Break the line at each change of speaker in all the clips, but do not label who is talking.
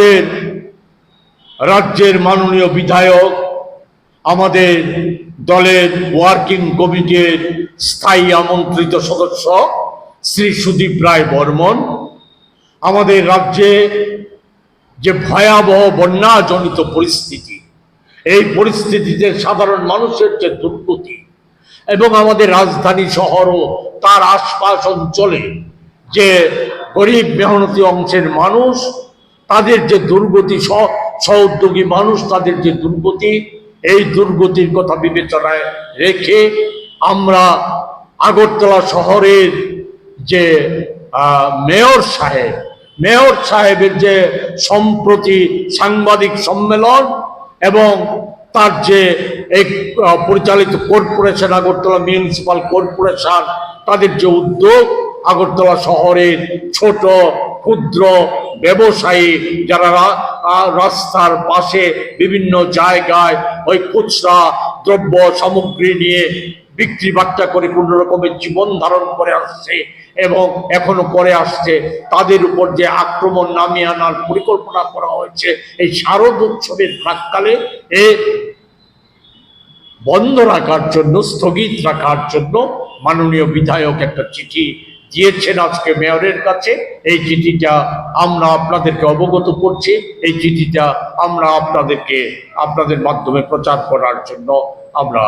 আমাদের রাজ্যের মাননীয় বিধায়ক, আমাদের দলের ওয়ার্কিং কমিটির স্থায়ী আমন্ত্রিত সদস্য শ্রী সুদীপ রায় বর্মন। আমাদের রাজ্যে যে ভয়াবহ বন্যাজনিত পরিস্থিতি, এই পরিস্থিতিতে সাধারণ মানুষের যে দুর্গতি এবং আমাদের রাজধানী শহর ও তার আশপাশ অঞ্চলে যে গরিব মেহনতি অংশের মানুষ তাদের যে দুর্গতি সহোদ্যোগী মানুষ তাদের যে দুর্গতি এই দুর্গতির কথা বিবেচনায় রেখে আমরা আগরতলা শহরের যে মেয়র সাহেব মেয়র সাহেবের যে সম্প্রতি সাংবাদিক সম্মেলন এবং তার যে আহ, পরিচালিত কর্পোরেশন আগরতলা মিউনিসিপাল কর্পোরেশন তাদের যে উদ্যোগ আগরতলা শহরের ছোট ক্ষুদ্র ব্যবসায়ী যারা রাস্তার পাশে বিভিন্ন জায়গায় ওই খুচরা দ্রব্য সামগ্রী নিয়ে বিক্রি বাট্টা করে কোন রকমের জীবন ধারণ করে আসছে এবং এখনও করে আসছে। তাদের উপর যে আক্রমণ নামিয়ে আনার পরিকল্পনা করা হয়েছে, এই শারদ উৎসবের প্রাককালে এ বন্ধ রাখার জন্য, স্থগিত রাখার জন্য মাননীয় বিধায়ক একটা চিঠি দিয়েছেন আজকে মেয়রের কাছে। এই চিঠিটা আমরা আপনাদেরকে অবগত করছি। এই চিঠিটা আমরা আপনাদেরকে আপনাদের মাধ্যমে প্রচার করার জন্য আমরা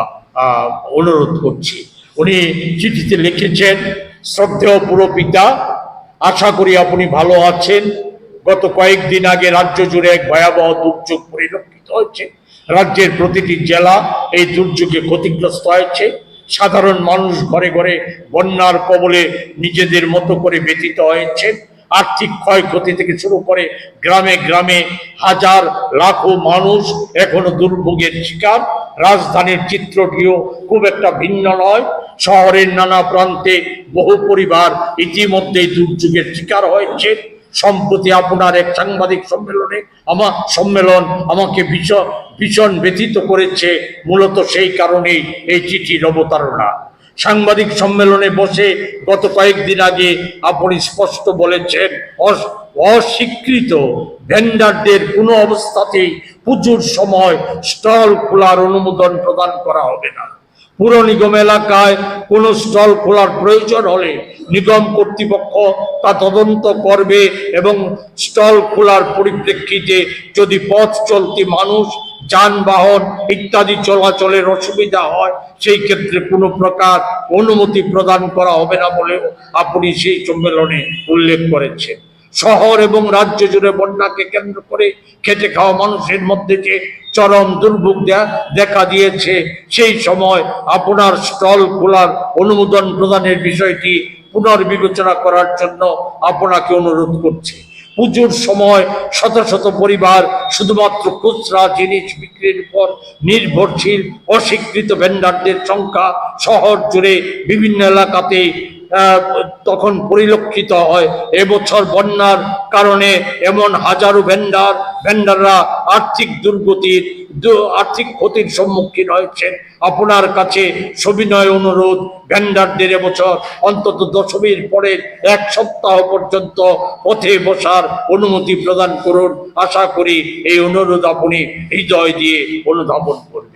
অনুরোধ করছি। উনি চিঠিতে লিখেছেন, শ্রদ্ধেয় পুরপিতা, আশা করি আপনি ভালো আছেন। গত কয়েকদিন আগে রাজ্য জুড়ে এক ভয়াবহ দুর্যোগ পরিলক্ষিত হয়েছে। রাজ্যের প্রতিটি জেলা এই দুর্যোগে ক্ষতিগ্রস্ত হয়েছে। সাধারণ মানুষ ঘরে ঘরে বন্যার কবলে নিজেদের মতো করে ব্যতীত হয়েছে। আর্থিক ক্ষয়ক্ষতি থেকে শুরু করে গ্রামে গ্রামে হাজার, লাখো মানুষ এখনও দুর্ভোগের শিকার। রাজধানীর চিত্রটিও খুব একটা ভিন্ন নয়। শহরের নানা প্রান্তে বহু পরিবার ইতিমধ্যেই দুর্যোগের শিকার হয়েছে। সম্প্রতি আপনার এক সাংবাদিক সম্মেলনে আমার সম্মেলন আমাকে ভীষণ ভীষণ ব্যথিত করেছে, মূলত সেই কারণেই এই চিঠির অবতারণা। সাংবাদিক সম্মেলনে বসে গত কয়েকদিন আগে আপনি স্পষ্ট বলেছেন অস্বীকৃত ভেন্ডারদের কোনো অবস্থাতেই পুজোর সময় স্টল খোলার অনুমোদন প্রদান করা হবে না। পুর নিগম এলাকায় কোনো স্টল খোলার প্রয়োজন হলে নিগম কর্তৃপক্ষ তা তদন্ত করবে এবং স্টল খোলার পরিপ্রেক্ষিতে যদি পথ চলতি মানুষ, যানবাহন ইত্যাদি চলাচলের অসুবিধা হয়, সেই ক্ষেত্রে কোনো প্রকার অনুমতি প্রদান করা হবে না বলেও আপনি সেই সম্মেলনে উল্লেখ করেছেন। শহর এবং রাজ্য জুড়ে বন্যাকে কেন্দ্র করে খেটে খাওয়া মানুষের মধ্যে যে চরম দুর্ভোগ দেখা দিয়েছে, সেই সময় আপনার স্টল খোলার অনুমোদন প্রদানের বিষয়টি পুনর্বিবেচনা করার জন্য আপনাকে অনুরোধ করছি। পুজোর সময় শত শত পরিবার শুধুমাত্র খুচরা জিনিস বিক্রির উপর নির্ভরশীল, অস্বীকৃত ভেন্ডারদের সংখ্যা শহর জুড়ে বিভিন্ন এলাকাতে তখন পরিলক্ষিত হয়। এবছর বন্যার কারণে এমন হাজারো ভেন্ডার ভেন্ডাররা আর্থিক দুর্গতির আর্থিক ক্ষতির সম্মুখীন হয়েছেন। আপনার কাছে সবিনয় অনুরোধ ভেন্ডারদের এবছর অন্তত দশমীর পরের এক সপ্তাহ পর্যন্ত পথে বসার অনুমতি প্রদান করুন। আশা করি এই অনুরোধ আপনি হৃদয় দিয়ে অনুধাবন করবেন।